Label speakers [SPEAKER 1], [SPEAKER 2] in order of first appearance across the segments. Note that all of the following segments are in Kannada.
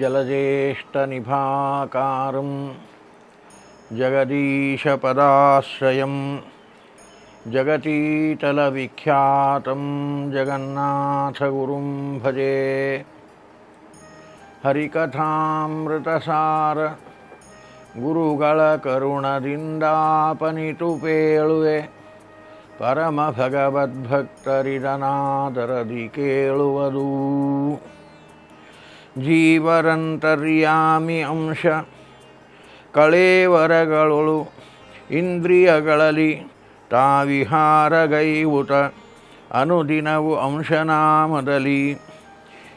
[SPEAKER 1] जलज्येष्ठनिभाकारं जगदीशपदाश्रयं जगतीतलविख्यातं जगन्नाथगुरुं भजे ಹರಿಕಥಾಮೃತಸಾರ ಗುರುಗಳ ಕರುಣದಿಂದಾಪನಿತು ಪೇಳುವೆ ಪರಮ ಭಗವದ್ಭಕ್ತರಿದನಾದರದಿ ಕೇಳುವುದು ಜೀವರಂತರ್ಯಾಮಿ ಅಂಶ. ಕಳೇವರಗಳು ಇಂದ್ರಿಯಗಳಲ್ಲಿ ತಾವಿಹಾರಗೈವುಟ. ಅನುದಿನವು ಅಂಶನಾಮದಲ್ಲಿ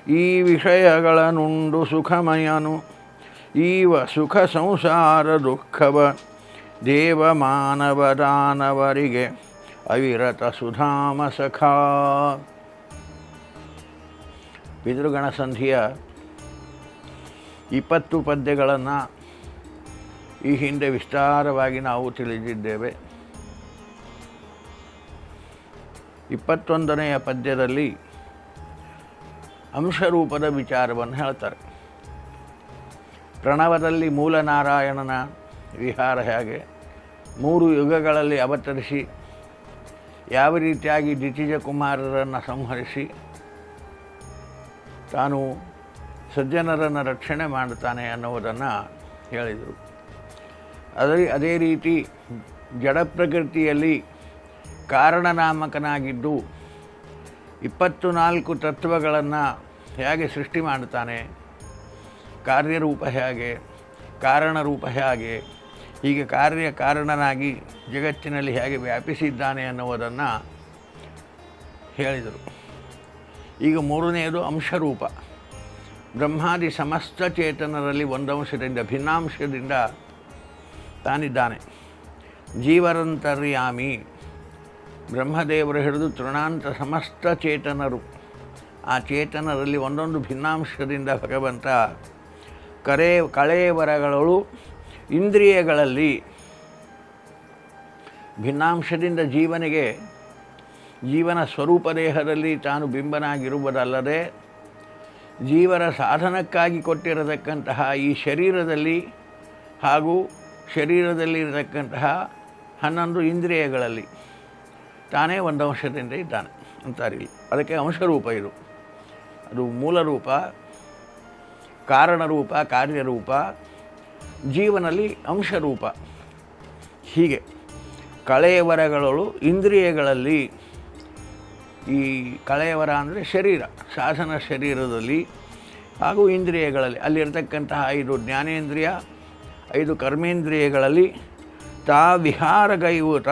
[SPEAKER 1] ಈ ವಿಷಯಗಳನ್ನುಂಡು ಸುಖಮಯನು. ಈವ ಸುಖ ಸಂಸಾರ ದುಃಖವ. ದೇವ ಮಾನವ ದಾನವರಿಗೆ ಅವಿರತ ಸುಧಾಮ ಸಖಾ. ಪಿತೃಗಣ ಸಂಧಿಯ ಇಪ್ಪತ್ತು ಪದ್ಯಗಳನ್ನು ಈ ಹಿಂದೆ ವಿಸ್ತಾರವಾಗಿ ನಾವು ತಿಳಿದಿದ್ದೇವೆ. ಇಪ್ಪತ್ತೊಂದನೆಯ ಪದ್ಯದಲ್ಲಿ ಅಂಶರೂಪದ ವಿಚಾರವನ್ನು ಹೇಳ್ತಾರೆ. ಪ್ರಣವದಲ್ಲಿ ಮೂಲನಾರಾಯಣನ ವಿಹಾರ ಹೇಗೆ? ಮೂರು ಯುಗಗಳಲ್ಲಿ ಅವತರಿಸಿ, ಯಾವ ರೀತಿಯಾಗಿ ದಿತಿಜ ಕುಮಾರರನ್ನು ಸಂಹರಿಸಿ, ತಾನು ಸಜ್ಜನರನ್ನು ರಕ್ಷಣೆ ಮಾಡ್ತಾನೆ ಅನ್ನುವುದನ್ನು ಹೇಳಿದರು. ಅದೇ ಅದೇ ರೀತಿ ಜಡ ಪ್ರಕೃತಿಯಲ್ಲಿ ಕಾರಣನಾಮಕನಾಗಿದ್ದು ಇಪ್ಪತ್ತು ನಾಲ್ಕು ತತ್ವಗಳನ್ನು ಹೇಗೆ ಸೃಷ್ಟಿ ಮಾಡ್ತಾನೆ ಕಾರ್ಯರೂಪ ಹೇಗೆ, ಕಾರಣರೂಪ ಹೇಗೆ, ಹೀಗೆ ಕಾರ್ಯ ಕಾರಣನಾಗಿ ಜಗತ್ತಿನಲ್ಲಿ ಹೇಗೆ ವ್ಯಾಪಿಸಿದ್ದಾನೆ ಅನ್ನುವುದನ್ನು ಹೇಳಿದರು. ಈಗ ಮೂರನೆಯದು ಅಂಶರೂಪ. ಬ್ರಹ್ಮಾದಿ ಸಮಸ್ತ ಚೇತನರಲ್ಲಿ ಒಂದಂಶದಿಂದ, ಭಿನ್ನಾಂಶದಿಂದ ತಾನಿದ್ದಾನೆ. ಜೀವರಂತರ್ಯಾಮಿ. ಬ್ರಹ್ಮದೇವರು ಹಿಡಿದು ತೃಣಾಂತ ಸಮಸ್ತ ಚೇತನರು. ಆ ಚೇತನರಲ್ಲಿ ಒಂದೊಂದು ಭಿನ್ನಾಂಶದಿಂದ ಭಗವಂತ ಕರೆ ಕಳೆಯವರಗಳು ಇಂದ್ರಿಯಗಳಲ್ಲಿ. ಭಿನ್ನಾಂಶದಿಂದ ಜೀವನಿಗೆ, ಜೀವನ ಸ್ವರೂಪ ದೇಹದಲ್ಲಿ ತಾನು ಬಿಂಬನಾಗಿರುವುದಲ್ಲದೆ ಜೀವನ ಸಾಧನಕ್ಕಾಗಿ ಕೊಟ್ಟಿರತಕ್ಕಂತಹ ಈ ಶರೀರದಲ್ಲಿ ಹಾಗೂ ಶರೀರದಲ್ಲಿರತಕ್ಕಂತಹ ಹನ್ನೊಂದು ಇಂದ್ರಿಯಗಳಲ್ಲಿ ತಾನೇ ಒಂದು ಅಂಶದಿಂದ ಇದ್ದಾನೆ ಅಂತಾರೆ ಅದಕ್ಕೆ ಅಂಶರೂಪ ಇದು. ಅದು ಮೂಲರೂಪ ಕಾರಣರೂಪ ಕಾರ್ಯರೂಪ ಜೀವನಲ್ಲಿ ಅಂಶರೂಪ. ಹೀಗೆ ಕಳೆಯವರಗಳು ಇಂದ್ರಿಯಗಳಲ್ಲಿ ಈ ಕಳೆಯವರ ಅಂದರೆ ಶರೀರ ಶಾಸನ ಶರೀರದಲ್ಲಿ ಹಾಗೂ ಇಂದ್ರಿಯಗಳಲ್ಲಿ. ಅಲ್ಲಿರ್ತಕ್ಕಂತಹ ಐದು ಜ್ಞಾನೇಂದ್ರಿಯ, ಐದು ಕರ್ಮೇಂದ್ರಿಯಗಳಲ್ಲಿ ತಾ ವಿಹಾರಗೈವುತ.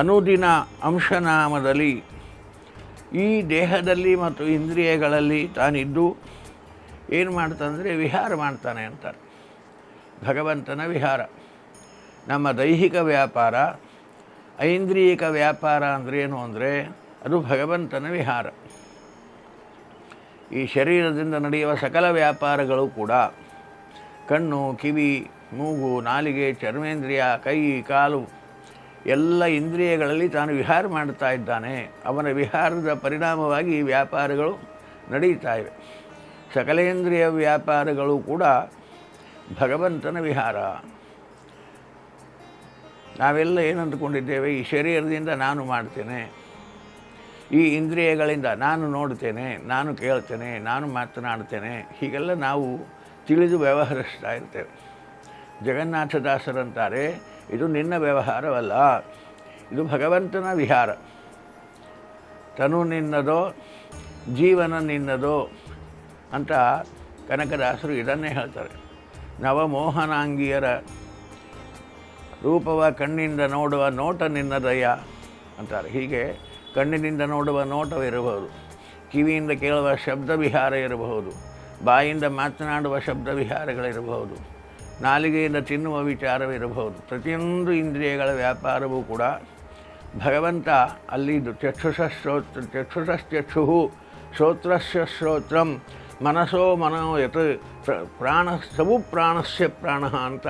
[SPEAKER 1] ಅನುದಿನ ಅಂಶನಾಮದಲ್ಲಿ ಈ ದೇಹದಲ್ಲಿ ಮತ್ತು ಇಂದ್ರಿಯಗಳಲ್ಲಿ ತಾನಿದ್ದು ಏನು ಮಾಡ್ತಾನಂದರೆ ವಿಹಾರ ಮಾಡ್ತಾನೆ ಅಂತಾರೆ. ಭಗವಂತನ ವಿಹಾರ. ನಮ್ಮ ದೈಹಿಕ ವ್ಯಾಪಾರ, ಐಂದ್ರಿಯಿಕ ವ್ಯಾಪಾರ ಅಂದರೆ ಏನು ಅಂದರೆ ಅದು ಭಗವಂತನ ವಿಹಾರ. ಈ ಶರೀರದಿಂದ ನಡೆಯುವ ಸಕಲ ವ್ಯಾಪಾರಗಳು ಕೂಡ ಕಣ್ಣು, ಕಿವಿ, ಮೂಗು, ನಾಲಿಗೆ, ಚರ್ಮೇಂದ್ರಿಯ, ಕೈ, ಕಾಲು ಎಲ್ಲ ಇಂದ್ರಿಯಗಳಲ್ಲಿ ತಾನು ವಿಹಾರ ಮಾಡ್ತಾ ಇದ್ದಾನೆ. ಅವನ ವಿಹಾರದ ಪರಿಣಾಮವಾಗಿ ವ್ಯಾಪಾರಗಳು ನಡೀತಾ ಇವೆ. ಸಕಲೇಂದ್ರಿಯ ವ್ಯಾಪಾರಗಳು ಕೂಡ ಭಗವಂತನ ವಿಹಾರ. ನಾವೆಲ್ಲ ಏನು ಅಂದ್ಕೊಂಡಿದ್ದೇವೆ ಈ ಶರೀರದಿಂದ ನಾನು ಮಾಡ್ತೇನೆ. ಈ ಇಂದ್ರಿಯಗಳಿಂದ ನಾನು ನೋಡ್ತೇನೆ, ನಾನು ಕೇಳ್ತೇನೆ, ನಾನು ಮಾತನಾಡ್ತೇನೆ, ಹೀಗೆಲ್ಲ ನಾವು ತಿಳಿದು ವ್ಯವಹರಿಸ್ತಾ ಇರ್ತೇವೆ. ಜಗನ್ನಾಥದಾಸರಂತಾರೆ, ಇದು ನಿನ್ನ ವ್ಯವಹಾರವಲ್ಲ, ಇದು ಭಗವಂತನ ವಿಹಾರ. ತನು ನಿನ್ನದೋ, ಜೀವನ ನಿನ್ನದೋ ಅಂತ ಕನಕದಾಸರು ಇದನ್ನೇ ಹೇಳ್ತಾರೆ. ನವಮೋಹನಾಂಗಿಯರ ರೂಪವ ಕಣ್ಣಿಂದ ನೋಡುವ ನೋಟ ನಿನ್ನದಯ್ಯ ಅಂತಾರೆ. ಹೀಗೆ ಕಣ್ಣಿನಿಂದ ನೋಡುವ ನೋಟವಿರಬಹುದು ಕಿವಿಯಿಂದ ಕೇಳುವ ಶಬ್ದ ವಿಹಾರ ಇರಬಹುದು, ಬಾಯಿಂದ ಮಾತನಾಡುವ ಶಬ್ದ ವಿಹಾರಗಳಿರಬಹುದು ನಾಲಿಗೆಯಿಂದ ತಿನ್ನುವ ವಿಚಾರವಿರಬಹುದು ಪ್ರತಿಯೊಂದು ಇಂದ್ರಿಯಗಳ ವ್ಯಾಪಾರವೂ ಕೂಡ ಭಗವಂತ ಅಲ್ಲಿದ್ದು. ಚಕ್ಷುಷ ಶ್ರೋತ್ರ, ಚಕ್ಷುಷಶ್ಚಕ್ಷು, ಶ್ರೋತ್ರಸ್ಯ ಶ್ರೋತ್ರಂ, ಮನಸೋ ಮನೋ ಯತ್ ಪ್ರ- ಪ್ರಾಣ ಸವು ಪ್ರಾಣಸ್ಯ ಪ್ರಾಣ ಅಂತ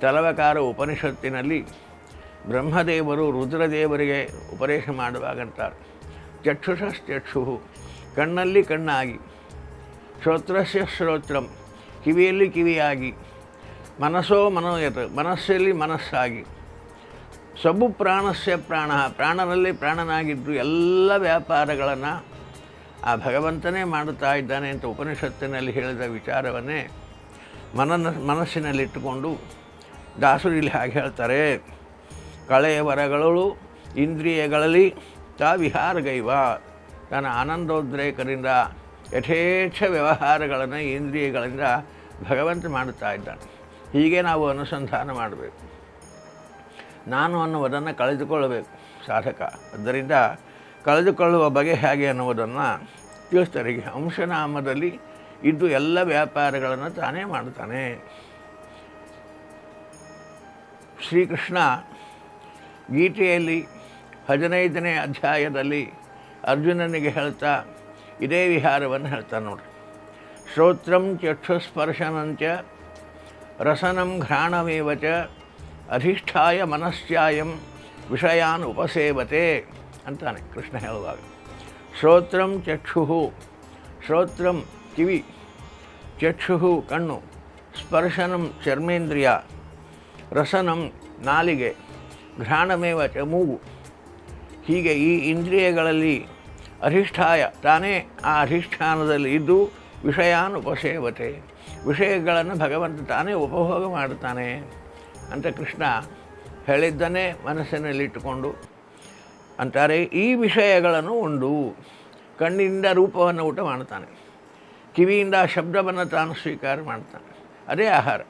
[SPEAKER 1] ತಲವಕಾರ ಉಪನಿಷತ್ತಿನಲ್ಲಿ ಬ್ರಹ್ಮದೇವರು ರುದ್ರದೇವರಿಗೆ ಉಪದೇಶ ಮಾಡುವಾಗಂತಾರೆ. ಚಕ್ಷುಷಶ್ಚಕ್ಷು, ಕಣ್ಣಲ್ಲಿ ಕಣ್ಣಾಗಿ, ಶ್ರೋತ್ರಸ್ಯ ಶ್ರೋತ್ರಂ, ಕಿವಿಯಲ್ಲಿ ಕಿವಿಯಾಗಿ, ಮನಸ್ಸೋ ಮನೋಯತ ಮನಸ್ಸಲ್ಲಿ ಮನಸ್ಸಾಗಿ. ಸಬು ಪ್ರಾಣಸ್ಯ ಪ್ರಾಣ, ಪ್ರಾಣನಲ್ಲಿ ಪ್ರಾಣನಾಗಿದ್ದು ಎಲ್ಲ ವ್ಯಾಪಾರಗಳನ್ನು ಆ ಭಗವಂತನೇ ಮಾಡುತ್ತಾ ಇದ್ದಾನೆ ಅಂತ ಉಪನಿಷತ್ತಿನಲ್ಲಿ ಹೇಳಿದ ವಿಚಾರವನ್ನೇ ಮನನ ಮನಸ್ಸಿನಲ್ಲಿಟ್ಟುಕೊಂಡು ದಾಸರು ಇಲ್ಲಿ ಹಾಗೆ ಹೇಳ್ತಾರೆ. ಕಳೆಯ ವರಗಳು ಇಂದ್ರಿಯಗಳಲ್ಲಿ ತಾ ವಿಹಾರಗೈವ ತನ್ನ ಆನಂದೋದ್ರೇಕರಿಂದ ಯಥೇಚ್ಛ ವ್ಯವಹಾರಗಳನ್ನು ಇಂದ್ರಿಯಗಳಿಂದ ಭಗವಂತ ಮಾಡುತ್ತಾ ಇದ್ದಾನೆ. ಹೀಗೆ ನಾವು ಅನುಸಂಧಾನ ಮಾಡಬೇಕು. ನಾನು ಅನ್ನುವುದನ್ನು ಕಳೆದುಕೊಳ್ಳಬೇಕು, ಸಾಧಕ. ಆದ್ದರಿಂದ ಕಳೆದುಕೊಳ್ಳುವ ಬಗೆ ಹೇಗೆ ಅನ್ನುವುದನ್ನು ತಿಳಿಸ್ತಾರೆ ಅಂಶನಾಮದಲ್ಲಿ ಇದ್ದು ಎಲ್ಲ ವ್ಯಾಪಾರಗಳನ್ನು ತಾನೇ ಮಾಡ್ತಾನೆ ಶ್ರೀಕೃಷ್ಣ ಗೀತೆಯಲ್ಲಿ ಹದಿನೈದನೇ ಅಧ್ಯಾಯದಲ್ಲಿ ಅರ್ಜುನನಿಗೆ ಹೇಳ್ತಾ, ಇದೇ ವಿಹಾರವನ್ನು ಹೇಳ್ತಾ ನೋಡಿ ಶ್ರೋತ್ರಂ ಚಕ್ಷುಸ್ಪರ್ಶನಂಚ ರಸನಂ ಘ್ರಾಣಮೇವ ಚ, ಅಧಿಷ್ಠಾಯ ಮನಶ್ಚಾಯಂ ವಿಷಯಾನ್ ಉಪಸೇವತೆ ಅಂತಾನೆ ಕೃಷ್ಣ ಹೇಳುವಾಗ. ಶ್ರೋತ್ರಂ ಚಕ್ಷು ಶ್ರೋತ್ರಂ ಕಿವಿ ಚಕ್ಷು ಕಣ್ಣು, ಸ್ಪರ್ಶನಂ ಚರ್ಮೇಂದ್ರಿಯ, ರಸನಂ ನಾಲಿಗೆ. ಘ್ರಾಣಮೇವ ಚ ಮೂಗು ಹೀಗೆ ಈ ಇಂದ್ರಿಯಗಳಲ್ಲಿ ಅಧಿಷ್ಠಾಯ, ತಾನೇ ಆ ಅಧಿಷ್ಠಾನದಲ್ಲಿ ಇದ್ದು ವಿಷಯಾನುಪಸೇವತೆ. ವಿಷಯಗಳನ್ನು ಭಗವಂತ ತಾನೇ ಉಪಭೋಗ ಮಾಡುತ್ತಾನೆ ಅಂತ ಕೃಷ್ಣ ಹೇಳಿದ್ದನ್ನೇ ಮನಸ್ಸಿನಲ್ಲಿಟ್ಟುಕೊಂಡು ಅಂತಾರೆ. ಈ ವಿಷಯಗಳನ್ನು ಉಂಡು. ಕಣ್ಣಿಂದ ರೂಪವನ್ನು ಊಟ ಮಾಡ್ತಾನೆ ಕಿವಿಯಿಂದ ಶಬ್ದವನ್ನು ತಾನು ಸ್ವೀಕಾರ ಮಾಡ್ತಾನೆ ಅದೇ ಆಹಾರ.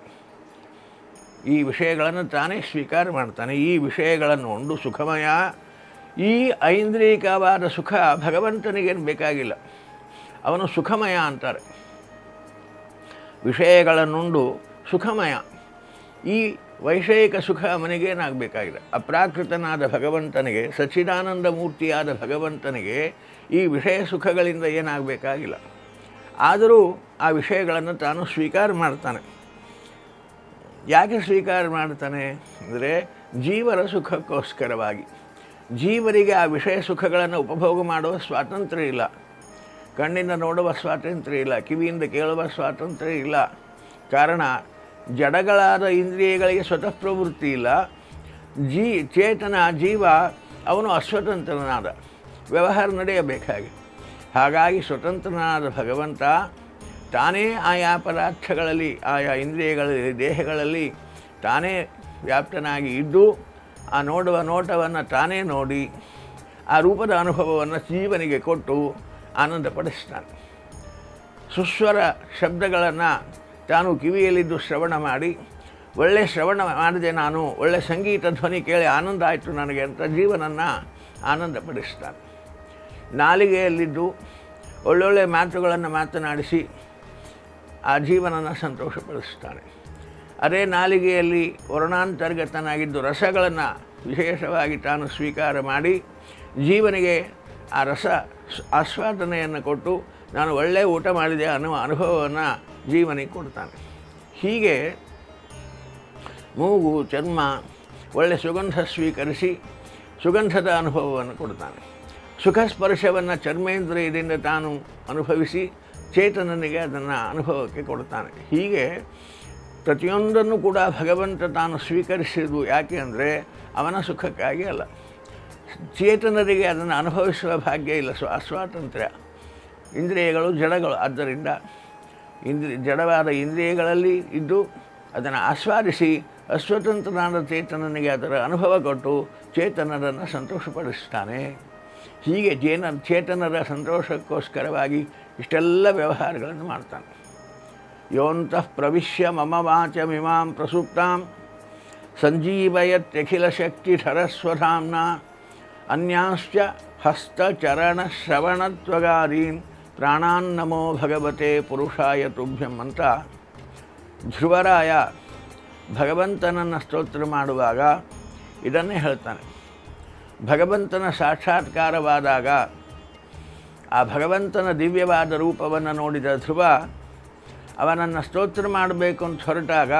[SPEAKER 1] ಈ ವಿಷಯಗಳನ್ನು ತಾನೇ ಸ್ವೀಕಾರ ಮಾಡ್ತಾನೆ. ಈ ವಿಷಯಗಳನ್ನು ಉಂಡು ಸುಖಮಯ. ಈ ಐಂದ್ರಿಕವಾದ ಸುಖ ಭಗವಂತನಿಗೇನು ಬೇಕಾಗಿಲ್ಲ. ಅವನು ಸುಖಮಯ ಅಂತಾರೆ. ವಿಷಯಗಳನ್ನುಂಡು ಸುಖಮಯ. ಈ ವೈಷಯಿಕ ಸುಖ ಅವನಿಗೇನಾಗಬೇಕಾಗಿದೆ ಅಪ್ರಾಕೃತನಾದ ಭಗವಂತನಿಗೆ, ಸಚ್ಚಿದಾನಂದ ಮೂರ್ತಿಯಾದ ಭಗವಂತನಿಗೆ ಈ ವಿಷಯ ಸುಖಗಳಿಂದ ಏನಾಗಬೇಕಾಗಿಲ್ಲ. ಆದರೂ ಆ ವಿಷಯಗಳನ್ನು ತಾನು ಸ್ವೀಕಾರ ಮಾಡ್ತಾನೆ. ಯಾಕೆ ಸ್ವೀಕಾರ ಮಾಡ್ತಾನೆ ಅಂದರೆ ಜೀವರ ಸುಖಕ್ಕೋಸ್ಕರವಾಗಿ. ಜೀವರಿಗೆ ಆ ವಿಷಯ ಸುಖಗಳನ್ನು ಉಪಭೋಗ ಮಾಡುವ ಸ್ವಾತಂತ್ರ್ಯ ಇಲ್ಲ. ಕಣ್ಣಿಂದ ನೋಡುವ ಸ್ವಾತಂತ್ರ್ಯ ಇಲ್ಲ, ಕಿವಿಯಿಂದ ಕೇಳುವ ಸ್ವಾತಂತ್ರ್ಯ ಇಲ್ಲ. ಕಾರಣ, ಜಡಗಳಾದ ಇಂದ್ರಿಯಗಳಿಗೆ ಸ್ವತಃ ಪ್ರವೃತ್ತಿ ಇಲ್ಲ. ಜೀ, ಚೇತನ, ಜೀವ, ಅವನು ಅಸ್ವತಂತ್ರನಾದ. ವ್ಯವಹಾರ ನಡೆಯಬೇಕಾಗಿ. ಹಾಗಾಗಿ ಸ್ವತಂತ್ರನಾದ ಭಗವಂತ ತಾನೇ ಆಯಾ ಪದಾರ್ಥಗಳಲ್ಲಿ ಆಯಾ ಇಂದ್ರಿಯಗಳಲ್ಲಿ, ದೇಹಗಳಲ್ಲಿ ತಾನೇ ವ್ಯಾಪ್ತನಾಗಿ ಇದ್ದು, ಆ ನೋಡುವ ನೋಟವನ್ನು ತಾನೇ ನೋಡಿ, ಆ ರೂಪದ ಅನುಭವವನ್ನು ಜೀವನಿಗೆ ಕೊಟ್ಟು ಆನಂದಪಡಿಸ್ತಾನೆ. ಸುಸ್ವರ ಶಬ್ದಗಳನ್ನು ತಾನು ಕಿವಿಯಲ್ಲಿದ್ದು ಶ್ರವಣ ಮಾಡಿ, ಒಳ್ಳೆ ಶ್ರವಣ ಮಾಡಿದೆ ನಾನು, ಒಳ್ಳೆ ಸಂಗೀತ ಧ್ವನಿ ಕೇಳಿ ಆನಂದ ಆಯಿತು ನನಗೆ ಅಂತ ಜೀವನನ್ನು ಆನಂದಪಡಿಸ್ತಾನೆ. ನಾಲಿಗೆಯಲ್ಲಿದ್ದು ಒಳ್ಳೊಳ್ಳೆ ಮಾತುಗಳನ್ನು ಮಾತನಾಡಿಸಿ ಆ ಜೀವನನ ಸಂತೋಷಪಡಿಸ್ತಾನೆ. ಅದೇ ನಾಲಿಗೆಯಲ್ಲಿ ವರ್ಣಾಂತರ್ಗತನಾಗಿದ್ದು ರಸಗಳನ್ನು ವಿಶೇಷವಾಗಿ ತಾನು ಸ್ವೀಕಾರ ಮಾಡಿ ಜೀವನಿಗೆ ಆ ರಸ ಆಸ್ವಾದನೆಯನ್ನು ಕೊಟ್ಟು ನಾನು ಒಳ್ಳೆಯ ಊಟ ಮಾಡಿದೆ ಅನ್ನುವ ಅನುಭವವನ್ನು ಜೀವನಿಗೆ ಕೊಡ್ತಾನೆ. ಹೀಗೆ ಮೂಗು, ಚರ್ಮ ಒಳ್ಳೆಯ ಸುಗಂಧ ಸ್ವೀಕರಿಸಿ ಸುಗಂಧದ ಅನುಭವವನ್ನು ಕೊಡ್ತಾನೆ. ಸುಖ ಸ್ಪರ್ಶವನ್ನು ಚರ್ಮೇಂದ್ರಿಯದಿಂದ ತಾನು ಅನುಭವಿಸಿ ಚೇತನನಿಗೆ ಅದನ್ನು ಅನುಭವಕ್ಕೆ ಕೊಡ್ತಾನೆ. ಹೀಗೆ ಪ್ರತಿಯೊಂದನ್ನು ಕೂಡ ಭಗವಂತ ತಾನು ಸ್ವೀಕರಿಸಿದ್ದು ಯಾಕೆ ಅಂದರೆ ಅವನ ಸುಖಕ್ಕಾಗಿ ಅಲ್ಲ. ಚೇತನರಿಗೆ ಅದನ್ನು ಅನುಭವಿಸುವ ಭಾಗ್ಯ ಇಲ್ಲ. ಸ್ವ ಸ್ವಾತಂತ್ರ್ಯ ಇಂದ್ರಿಯಗಳು ಜಡಗಳು. ಆದ್ದರಿಂದ ಇಂದ್ರಿ ಜಡವಾದ ಇಂದ್ರಿಯಗಳಲ್ಲಿ ಇದ್ದು ಅದನ್ನು ಆಸ್ವಾದಿಸಿ ಅಸ್ವತಂತ್ರನಾದ ಚೇತನನಿಗೆ ಅದರ ಅನುಭವ ಕೊಟ್ಟು ಚೇತನರನ್ನು ಸಂತೋಷಪಡಿಸ್ತಾನೆ. ಹೀಗೆ ಜೇನ ಚೇತನರ ಸಂತೋಷಕ್ಕೋಸ್ಕರವಾಗಿ ಇಷ್ಟೆಲ್ಲ ವ್ಯವಹಾರಗಳನ್ನು ಮಾಡ್ತಾನೆ. ಯೋಂತಃ ಪ್ರವಿಶ್ಯ ಮಮ ವಾಚಮಿಮಾಂ ಪ್ರಸುಪ್ತಾಂ, ಸಂಜೀವಯತ್ಯಖಿಲ ಶಕ್ತಿ ಠರಸ್ವಧಾಂನ ಅನ್ಯಾಶ್ಚ ಪ್ರಾಣಾನ್ ಪ್ರಾಣಾನ್ನಮೋ ಭಗವತೆ ಪುರುಷಾಯ ತುಭ್ಯಂ ಅಂತ ಧ್ರುವರಾಯ ಭಗವಂತನನ್ನು ಸ್ತೋತ್ರ ಮಾಡುವಾಗ ಇದನ್ನೇ ಹೇಳ್ತಾನೆ. ಭಗವಂತನ ಸಾಕ್ಷಾತ್ಕಾರವಾದಾಗ ಆ ಭಗವಂತನ ದಿವ್ಯವಾದ ರೂಪವನ್ನು ನೋಡಿದ ಧ್ರುವ ಅವನನ್ನು ಸ್ತೋತ್ರ ಮಾಡಬೇಕು ಅಂತ ಹೊರಟಾಗ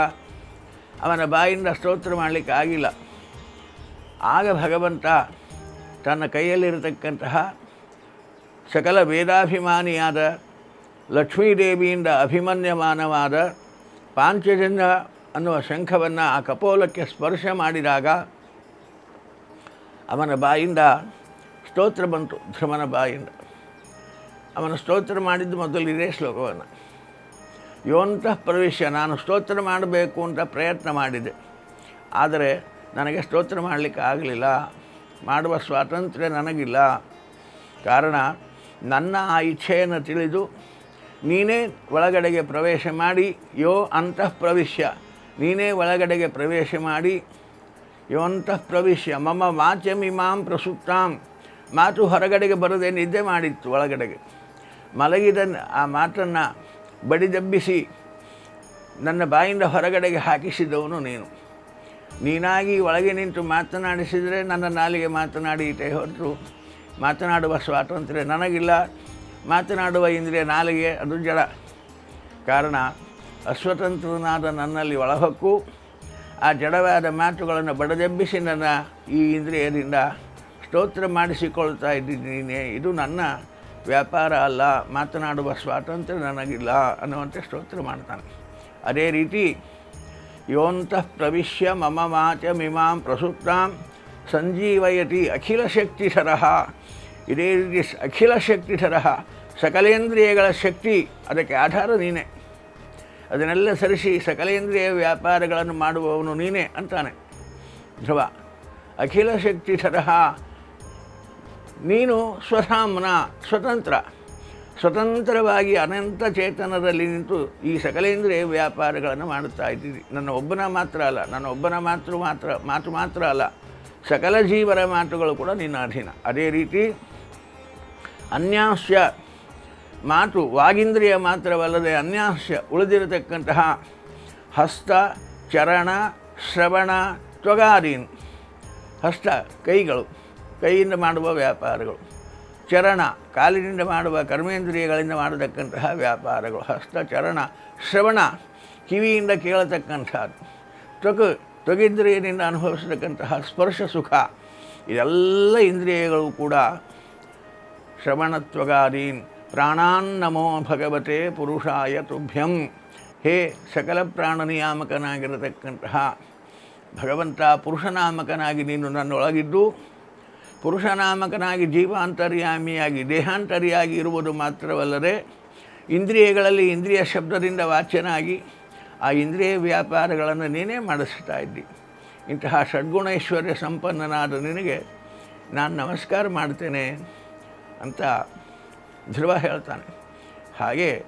[SPEAKER 1] ಅವನ ಬಾಯಿಂದ ಸ್ತೋತ್ರ ಮಾಡಲಿಕ್ಕೆ ಆಗಿಲ್ಲ. ಆಗ ಭಗವಂತ ತನ್ನ ಕೈಯಲ್ಲಿರತಕ್ಕಂತಹ ಸಕಲ ವೇದಾಭಿಮಾನಿಯಾದ ಲಕ್ಷ್ಮೀದೇವಿಯಿಂದ ಅಭಿಮನ್ಯಮಾನವಾದ ಪಾಂಚಜನ್ಯ ಅನ್ನುವ ಶಂಖವನ್ನು ಆ ಕಪೋಲಕ್ಕೆ ಸ್ಪರ್ಶ ಮಾಡಿದಾಗ ಅವನ ಬಾಯಿಂದ ಸ್ತೋತ್ರ ಬಂತು ಧ್ರುವನ ಬಾಯಿಂದ. ಅವನ ಸ್ತೋತ್ರ ಮಾಡಿದ್ದು ಮೊದಲು ಇದೇ ಶ್ಲೋಕವನ್ನು. ಯೋಂತಃ ಪ್ರವೇಶ ನಾನು ಸ್ತೋತ್ರ ಮಾಡಬೇಕು ಅಂತ ಪ್ರಯತ್ನ ಮಾಡಿದೆ. ಆದರೆ ನನಗೆ ಸ್ತೋತ್ರ ಮಾಡಲಿಕ್ಕೆ ಆಗಲಿಲ್ಲ. ಮಾಡುವ ಸ್ವಾತಂತ್ರ್ಯ ನನಗಿಲ್ಲ. ಕಾರಣ, ನನ್ನ ಆ ಇಚ್ಛೆಯನ್ನು ತಿಳಿದು ನೀನೇ ಒಳಗಡೆಗೆ ಪ್ರವೇಶ ಮಾಡಿ, ಯೋ ಅಂತಃ ಪ್ರವಿಶ್ಯ, ನೀನೇ ಒಳಗಡೆಗೆ ಪ್ರವೇಶ ಮಾಡಿ ಯೋಂತಃ ಪ್ರವಿಶ್ಯ, ಮಮ ವಾಚ್ಯಮಿಮಾಂ ಪ್ರಸುಪ್ತಾಂ, ಮಾತು ಹೊರಗಡೆಗೆ ಬರದೆ ನಿದ್ದೆ ಮಾಡಿತ್ತು ಒಳಗಡೆಗೆ. ಮಲಗಿದ ಆ ಮಾತನ್ನು ಬಡಿದಬ್ಬಿಸಿ ನನ್ನ ಬಾಯಿಂದ ಹೊರಗಡೆಗೆ ಹಾಕಿಸಿದವನು ನೀನು. ನೀನಾಗಿ ಒಳಗೆ ನಿಂತು ಮಾತನಾಡಿಸಿದರೆ ನನ್ನ ನಾಲಿಗೆ ಮಾತನಾಡಿಯಿತೇ ಹೊರತು ಮಾತನಾಡುವ ಸ್ವಾತಂತ್ರ್ಯ ನನಗಿಲ್ಲ. ಮಾತನಾಡುವ ಇಂದ್ರಿಯ ನಾಲಿಗೆ ಅದು ಜಡ. ಕಾರಣ, ಅಸ್ವತಂತ್ರನಾದ ನನ್ನಲ್ಲಿ ಒಳಹೊಕ್ಕು. ಆ ಜಡವಾದ ಮಾತುಗಳನ್ನು ಬಡದೆಬ್ಬಿಸಿ ನನ್ನ ಈ ಇಂದ್ರಿಯದಿಂದ ಸ್ತೋತ್ರ ಮಾಡಿಸಿಕೊಳ್ತಾ ಇದ್ದೀನಿ ಇದು ನನ್ನ ವ್ಯಾಪಾರ ಅಲ್ಲ, ಮಾತನಾಡುವ ಸ್ವಾತಂತ್ರ್ಯ ನನಗಿಲ್ಲ ಅನ್ನುವಂತೆ ಸ್ತೋತ್ರ ಮಾಡ್ತಾನೆ. ಅದೇ ರೀತಿ, ಯೋಂತಃ ಪ್ರವಿಶ್ಯ ಮಮ ಮಾಚಮಿಮಾಂ ಪ್ರಸುಪ್ತಾಂ ಸಂಜೀವಯತಿ ಅಖಿಲ ಶಕ್ತಿ ಸರಹ ಇದೇ ರೀತಿ ಅಖಿಲ ಅಖಿಲ ಸರಹ ಸಕಲೇಂದ್ರಿಯಗಳ ಶಕ್ತಿ ಅದಕ್ಕೆ ಆಧಾರ ನೀನೆ. ಅದನ್ನೆಲ್ಲ ಸರಿಸಿ ಸಕಲೇಂದ್ರಿಯ ವ್ಯಾಪಾರಗಳನ್ನು ಮಾಡುವವನು ನೀನೆ ಅಂತಾನೆ. ಧ್ರುವ ಅಖಿಲ ಶಕ್ತಿಧರಃ ನೀನು ಸ್ವಸಾಮ್ನ ಸ್ವತಂತ್ರ. ಸ್ವತಂತ್ರವಾಗಿ ಅನಂತ ಚೇತನದಲ್ಲಿ ನಿಂತು ಈ ಸಕಲೇಂದ್ರಿಯ ವ್ಯಾಪಾರಗಳನ್ನು ಮಾಡುತ್ತಾ ಇದ್ದೀರಿ. ನನ್ನ ಒಬ್ಬನ ಮಾತ್ರ ಅಲ್ಲ, ನನ್ನ ಒಬ್ಬನ ಮಾತೃ ಮಾತ್ರ, ಮಾತು ಮಾತ್ರ ಅಲ್ಲ, ಸಕಲ ಜೀವರ ಮಾತುಗಳು ಕೂಡ ನಿನ್ನ ಅಧೀನ. ಅದೇ ರೀತಿ ಅನ್ಯಾಸ್ಯ ಮಾತು ವಾಗಿಂದ್ರಿಯ ಮಾತ್ರವಲ್ಲದೆ ಅನ್ಯಾಸ್ಯ ಉಳಿದಿರತಕ್ಕಂತಹ ಹಸ್ತ, ಚರಣ, ಶ್ರವಣ, ತ್ವಗಾದೀನ್, ಹಸ್ತ, ಕೈಗಳು. ಕೈಯಿಂದ ಮಾಡುವ ವ್ಯಾಪಾರಗಳು. ಚರಣ, ಕಾಲಿನಿಂದ ಮಾಡುವ ಕರ್ಮೇಂದ್ರಿಯಗಳಿಂದ ಮಾಡತಕ್ಕಂತಹ ವ್ಯಾಪಾರಗಳು. ಹಸ್ತ, ಚರಣ, ಶ್ರವಣ, ಕಿವಿಯಿಂದ ಕೇಳತಕ್ಕಂಥದ್ದು. ತ್ವಕ್ ತ್ವಗಿಂದ್ರಿಯದಿಂದ ಅನುಭವಿಸತಕ್ಕಂತಹ ಸ್ಪರ್ಶ ಸುಖ. ಇದೆಲ್ಲ ಇಂದ್ರಿಯಗಳು ಕೂಡ ಶ್ರವಣತ್ವಗಾದೀನ್ ಪ್ರಾಣಾನ್ನಮೋ ಭಗವತೆ ಪುರುಷಾಯ ತುಭ್ಯಂ. ಹೇ ಸಕಲ ಪ್ರಾಣ ನಿಯಾಮಕನಾಗಿರತಕ್ಕಂತಹ ಭಗವಂತ ಪುರುಷನಾಮಕನಾಗಿ ನೀನು ನನ್ನೊಳಗಿದ್ದು ಪುರುಷನಾಮಕನಾಗಿ ಜೀವಾಂತರ್ಯಾಮಿಯಾಗಿ, ದೇಹಾಂತರಿಯಾಗಿ ಇರುವುದು ಮಾತ್ರವಲ್ಲದೆ ಇಂದ್ರಿಯಗಳಲ್ಲಿ ಇಂದ್ರಿಯ ಶಬ್ದದಿಂದ ವಾಚ್ಯನಾಗಿ ಆ ಇಂದ್ರಿಯ ವ್ಯಾಪಾರಗಳನ್ನು ನೀನೇ ಮಾಡಿಸ್ತಾ ಇದ್ದಿ. ಇಂತಹ ಷಡ್ಗುಣೈಶ್ವರ್ಯ ಸಂಪನ್ನನಾದ ನಿನಗೆ ನಾನು ನಮಸ್ಕಾರ ಮಾಡ್ತೇನೆ ಅಂತ ಧ್ರುವ ಹೇಳ್ತಾನೆ. ಹಾಗೆ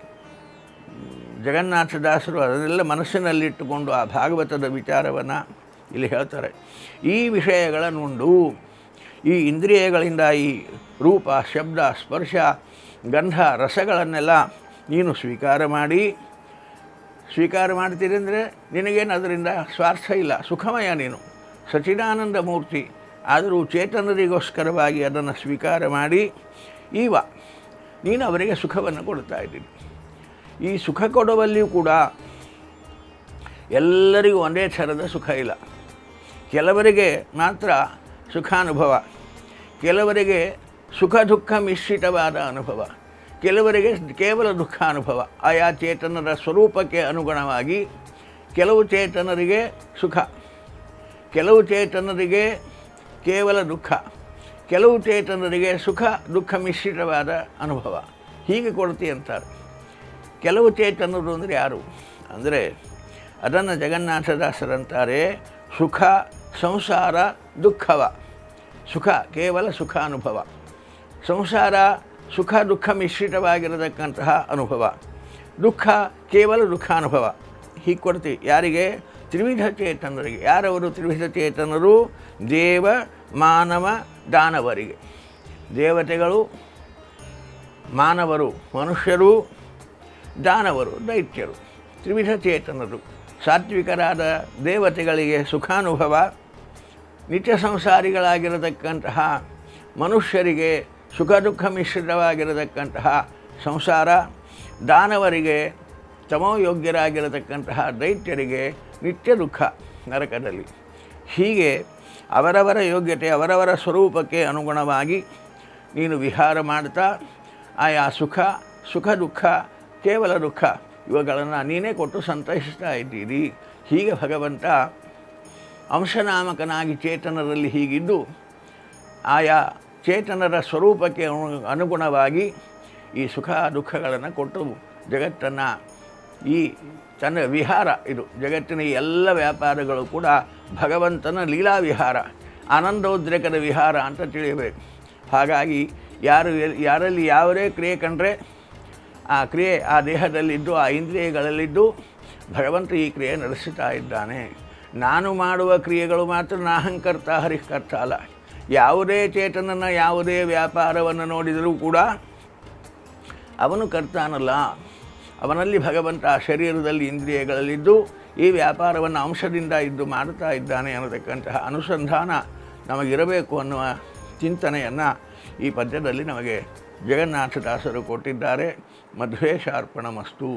[SPEAKER 1] ಜಗನ್ನಾಥದಾಸರು ಅದನ್ನೆಲ್ಲ ಮನಸ್ಸಿನಲ್ಲಿಟ್ಟುಕೊಂಡು ಆ ಭಾಗವತದ ವಿಚಾರವನ್ನು ಇಲ್ಲಿ ಹೇಳ್ತಾರೆ. ಈ ವಿಷಯಗಳನ್ನುಂಡು ಈ ಇಂದ್ರಿಯಗಳಿಂದ ಈ ರೂಪ, ಶಬ್ದ, ಸ್ಪರ್ಶ, ಗಂಧ, ರಸಗಳನ್ನೆಲ್ಲ ನೀನು ಸ್ವೀಕಾರ ಮಾಡಿ. ಸ್ವೀಕಾರ ಮಾಡ್ತೀರಿ ಅಂದರೆ ನಿನಗೇನು ಅದರಿಂದ ಸ್ವಾರ್ಥ ಇಲ್ಲ, ಸುಖಮಯ ನೀನು. ಸಚಿದಾನಂದ ಮೂರ್ತಿ. ಆದರೂ ಚೇತನರಿಗೋಸ್ಕರವಾಗಿ ಅದನ್ನು ಸ್ವೀಕಾರ ಮಾಡಿ. ಈವ, ನೀನು ಅವರಿಗೆ ಸುಖವನ್ನು ಕೊಡ್ತಾ ಇದ್ದೀನಿ ಈ ಸುಖ ಕೊಡುವಲ್ಲಿಯೂ ಕೂಡ ಎಲ್ಲರಿಗೂ ಒಂದೇ ಥರದ ಸುಖ ಇಲ್ಲ. ಕೆಲವರಿಗೆ ಮಾತ್ರ ಸುಖಾನುಭವ. ಕೆಲವರಿಗೆ ಸುಖ ದುಃಖ ಮಿಶ್ರಿತವಾದ ಅನುಭವ, ಕೆಲವರಿಗೆ ಕೇವಲ ದುಃಖ ಅನುಭವ. ಆಯಾ ಚೇತನರ ಸ್ವರೂಪಕ್ಕೆ ಅನುಗುಣವಾಗಿ ಕೆಲವು ಚೇತನರಿಗೆ ಸುಖ, ಕೆಲವು ಚೇತನರಿಗೆ ಕೇವಲ ದುಃಖ, ಕೆಲವು ಚೇತನರಿಗೆ ಸುಖ ದುಃಖ ಮಿಶ್ರಿತವಾದ ಅನುಭವ. ಹೀಗೆ ಕೊಡ್ತಿ ಅಂತಾರೆ. ಕೆಲವು ಚೇತನರು ಅಂದರೆ ಯಾರು? ಅಂದರೆ ಅದನ್ನು ಜಗನ್ನಾಥದಾಸರಂತಾರೆ ಸುಖ ಸಂಸಾರ ದುಃಖವ. ಸುಖ, ಕೇವಲ ಸುಖ ಅನುಭವ. ಸಂಸಾರ ಸುಖ, ದುಃಖ ಮಿಶ್ರಿತವಾಗಿರತಕ್ಕಂತಹ ಅನುಭವ. ದುಃಖ, ಕೇವಲ ದುಃಖಾನುಭವ ಹೀಗೆ ಕೊಡ್ತೀವಿ ಯಾರಿಗೆ? ತ್ರಿವಿಧ ಚೇತನರಿಗೆ. ಯಾರವರು ತ್ರಿವಿಧ ಚೇತನರು? ದೇವ, ಮಾನವ, ದಾನವರಿಗೆ. ದೇವತೆಗಳು, ಮಾನವರು, ಮನುಷ್ಯರು, ದಾನವರು, ದೈತ್ಯರು. ತ್ರಿವಿಧ ಚೇತನರು. ಸಾತ್ವಿಕರಾದ ದೇವತೆಗಳಿಗೆ ಸುಖಾನುಭವ. ನಿತ್ಯ ಸಂಸಾರಿಗಳಾಗಿರತಕ್ಕಂತಹ ಮನುಷ್ಯರಿಗೆ ಸುಖ ದುಃಖ ಮಿಶ್ರಿತವಾಗಿರತಕ್ಕಂತಹ ಸಂಸಾರ, ದಾನವರಿಗೆ ತಮೋಯೋಗ್ಯರಾಗಿರತಕ್ಕಂತಹ ದೈತ್ಯರಿಗೆ ನಿತ್ಯ ದುಃಖ ನರಕದಲ್ಲಿ. ಹೀಗೆ ಅವರವರ ಯೋಗ್ಯತೆ, ಅವರವರ ಸ್ವರೂಪಕ್ಕೆ ಅನುಗುಣವಾಗಿ ನೀನು ವಿಹಾರ ಮಾಡ್ತಾ, ಆಯಾ ಸುಖ ಸುಖ ದುಃಖ, ಕೇವಲ ದುಃಖ ಇವುಗಳನ್ನು ನೀನೇ ಕೊಟ್ಟು ಸಂತೈಸ್ತಾ ಇದ್ದೀರಿ. ಹೀಗೆ ಭಗವಂತ ಅಂಶನಾಮಕನಾಗಿ ಚೇತನರಲ್ಲಿ ಹೀಗಿದ್ದು, ಆಯಾ ಚೇತನರ ಸ್ವರೂಪಕ್ಕೆ ಅನು- ಅನುಗುಣವಾಗಿ ಈ ಸುಖ ದುಃಖಗಳನ್ನು ಕೊಟ್ಟು ಜಗತ್ತನ್ನು ಈ ತನ್ನ ವಿಹಾರ, ಇದು ಜಗತ್ತಿನ ಎಲ್ಲ ವ್ಯಾಪಾರಗಳು ಕೂಡ ಭಗವಂತನ ಲೀಲಾ ವಿಹಾರ, ಆನಂದೋದ್ರೇಕದ ವಿಹಾರ ಅಂತ ತಿಳಿಯಬೇಕು. ಹಾಗಾಗಿ ಯಾರು ಯಾರಲ್ಲಿ ಯಾವುದೇ ಕ್ರಿಯೆ ಕಂಡ್ರೆ ಆ ಕ್ರಿಯೆ ಆ ದೇಹದಲ್ಲಿದ್ದು, ಆ ಇಂದ್ರಿಯಗಳಲ್ಲಿದ್ದು ಭಗವಂತ ಈ ಕ್ರಿಯೆ ನಡೆಸುತ್ತಾ ಇದ್ದಾನೆ. ನಾನು ಮಾಡುವ ಕ್ರಿಯೆಗಳು ಮಾತ್ರ ನಾಹಂಕರ್ತ ಹರಿಕರ್ತ ಅಲ್ಲ. ಯಾವುದೇ ಚೇತನನ, ಯಾವುದೇ ವ್ಯಾಪಾರವನ್ನು ನೋಡಿದರೂ ಕೂಡ ಅವನು ಕರ್ತಾನಲ್ಲ. ಅವನಲ್ಲಿ ಭಗವಂತ ಶರೀರದಲ್ಲಿ ಇಂದ್ರಿಯಗಳಲ್ಲಿದ್ದು, ಈ ವ್ಯಾಪಾರವನ್ನು ಅಂಶದಿಂದ ಇದ್ದು ಮಾಡುತ್ತಾ ಇದ್ದಾನೆ ಅನ್ನತಕ್ಕಂತಹ ಅನುಸಂಧಾನ ನಮಗಿರಬೇಕು ಅನ್ನುವ ಚಿಂತನೆಯನ್ನು ಈ ಪದ್ಯದಲ್ಲಿ ನಮಗೆ ಜಗನ್ನಾಥದಾಸರು ಕೊಟ್ಟಿದ್ದಾರೆ. ಮಧ್ವೇಶಾರ್ಪಣ ಮಸ್ತು